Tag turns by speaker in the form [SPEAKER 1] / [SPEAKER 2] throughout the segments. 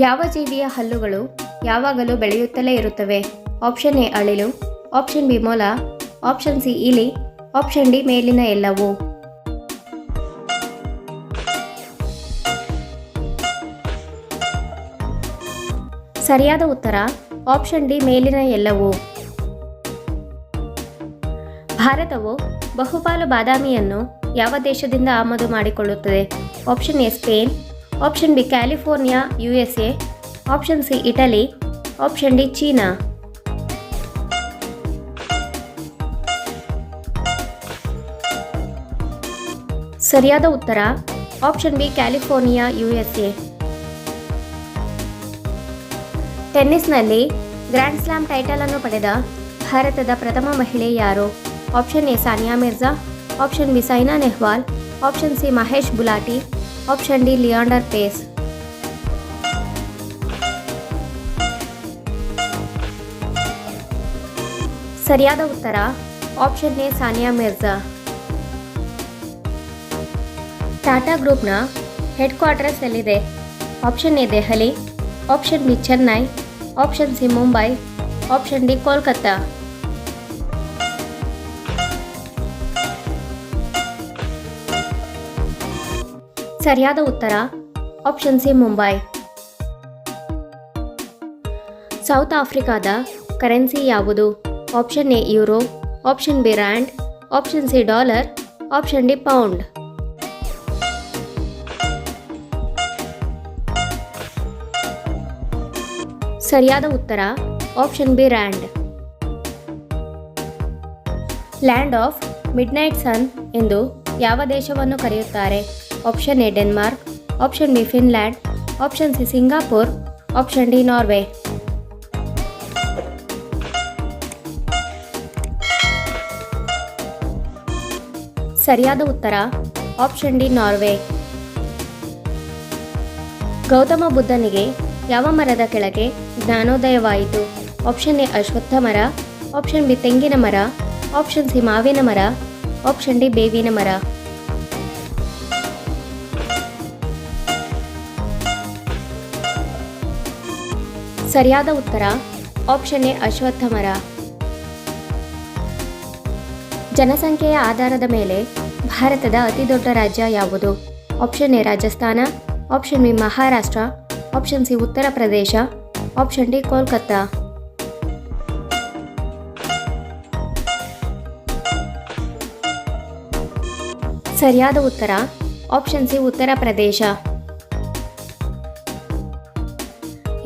[SPEAKER 1] ಯಾವ ಜೀವಿಯ ಹಲ್ಲುಗಳು ಯಾವಾಗಲೂ ಬೆಳೆಯುತ್ತಲೇ ಇರುತ್ತವೆ? ಆಪ್ಷನ್ ಎ, ಅಳಿಲು. ಆಪ್ಷನ್ ಬಿ, ಮೊಲ. ಆಪ್ಷನ್ ಸಿ, ಇಲಿ. ಆಪ್ಷನ್ ಡಿ, ಮೇಲಿನ ಎಲ್ಲವೂ. ಸರಿಯಾದ ಉತ್ತರ, ಆಪ್ಷನ್ ಡಿ, ಮೇಲಿನ ಎಲ್ಲವೂ. ಭಾರತವು ಬಹುಪಾಲು ಬಾದಾಮಿಯನ್ನು ಯಾವ ದೇಶದಿಂದ ಆಮದು ಮಾಡಿಕೊಳ್ಳುತ್ತದೆ? Option A, Spain. Option B California U S A option C Italy option D China ಸರಿಯಾದ ಉತ್ತರ option B California U S A ಟೆನ್ನಿಸ್ನಲ್ಲಿ grand slam title ಅನ್ನು ಪಡೆದ ಭಾರತದ ಪ್ರಥಮ ಮಹಿಳೆ ಯಾರು? Option A Sania Mirza option B Saina Nehwal option C Mahesh Bhupathi option D Leander Paes ಸರಿಯಾದ ಉತ್ತರ ಆಪ್ಷನ್ ಎ ಸಾನಿಯಾ ಮಿರ್ಜಾ ಟಾಟಾ ಗ್ರೂಪ್ನ ಹೆಡ್ ಕ್ವಾರ್ಟರ್ಸ್ ಎಲ್ಲಿದೆ option A Delhi option B Chennai option C Mumbai option D Kolkata ಸರಿಯಾದ ಉತ್ತರ? Option C Mumbai South ಆಫ್ರಿಕಾದ currency ಯಾವುದು? Option A euro option B rand option C dollar option D pound ಸರಿಯಾದ ಉತ್ತರ? Option B rand land of midnight sun ಎಂದು ಯಾವ ದೇಶವನ್ನು ಕರೆಯುತ್ತಾರೆ? Option A Denmark option B Finland option C Singapore option D Norway ಸರಿಯಾದ ಉತ್ತರ. Option D Norway Gautama ಬುದ್ಧನಿಗೆ ಯಾವ ಮರದ ಕೆಳಗೆ ಜ್ಞಾನೋದಯವಾಯಿತು? ಆಪ್ಷನ್ ಎ ಅಶ್ವತ್ಥ ಮರ. ಆಪ್ಷನ್ ಬಿ ತೆಂಗಿನ ಮರ. ಆಪ್ಷನ್ ಸಿ ಮಾವಿನ ಮರ. ಆಪ್ಷನ್ ಡಿ ಬೇವಿನ ಮರ. ಸರಿಯಾದ ಉತ್ತರ ಆಪ್ಷನ್ ಎ ಅಶ್ವತ್ಥ ಮರ ಜನಸಂಖ್ಯೆಯ ಆಧಾರದ ಮೇಲೆ ಭಾರತದ ಅತಿದೊಡ್ಡ ರಾಜ್ಯ ಯಾವುದು? Option A Rajasthan option B Maharashtra option C Uttar Pradesh option D Kolkata. ಸರಿಯಾದ ಉತ್ತರ ಆಪ್ಷನ್ ಸಿ ಉತ್ತರ ಪ್ರದೇಶ.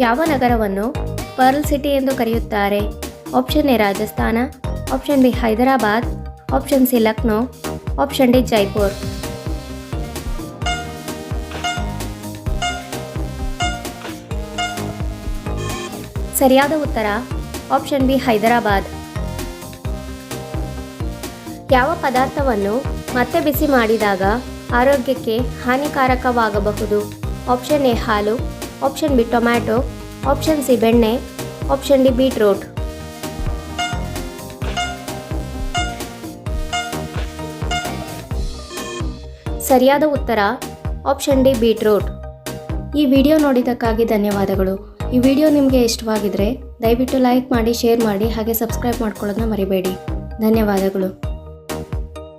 [SPEAKER 1] ಯಾವ ನಗರವನ್ನು ಪರ್ಲ್ ಸಿಟಿ ಎಂದು ಕರೆಯುತ್ತಾರೆ? Option A Rajasthan, option B Hyderabad, option C Lucknow, option D Jaipur. ಸರಿಯಾದ ಉತ್ತರ, ಆಪ್ಷನ್ ಬಿ ಹೈದರಾಬಾದ್. ಯಾವ ಪದಾರ್ಥವನ್ನು ಮತ್ತೆ ಬಿಸಿ ಮಾಡಿದಾಗ ಆರೋಗ್ಯಕ್ಕೆ ಹಾನಿಕಾರಕವಾಗಬಹುದು? ಆಪ್ಷನ್ ಎ ಹಾಲು option B tomato option C ಬೆಣ್ಣೆ ಆಪ್ಷನ್ ಡಿ ಬೀಟ್ರೂಟ್ ಸರಿಯಾದ ಉತ್ತರ ಆಪ್ಷನ್ ಡಿ ಬೀಟ್ರೂಟ್ ಈ ವಿಡಿಯೋ ನೋಡಿದ್ದಕ್ಕಾಗಿ ಧನ್ಯವಾದಗಳು. ಈ ವಿಡಿಯೋ ನಿಮಗೆ ಇಷ್ಟವಾಗಿದ್ದರೆ ದಯವಿಟ್ಟು ಲೈಕ್ ಮಾಡಿ ಶೇರ್ ಮಾಡಿ, ಹಾಗೆ ಸಬ್ಸ್ಕ್ರೈಬ್ ಮಾಡ್ಕೊಳ್ಳೋದನ್ನ ಮರಿಬೇಡಿ. ಧನ್ಯವಾದಗಳು.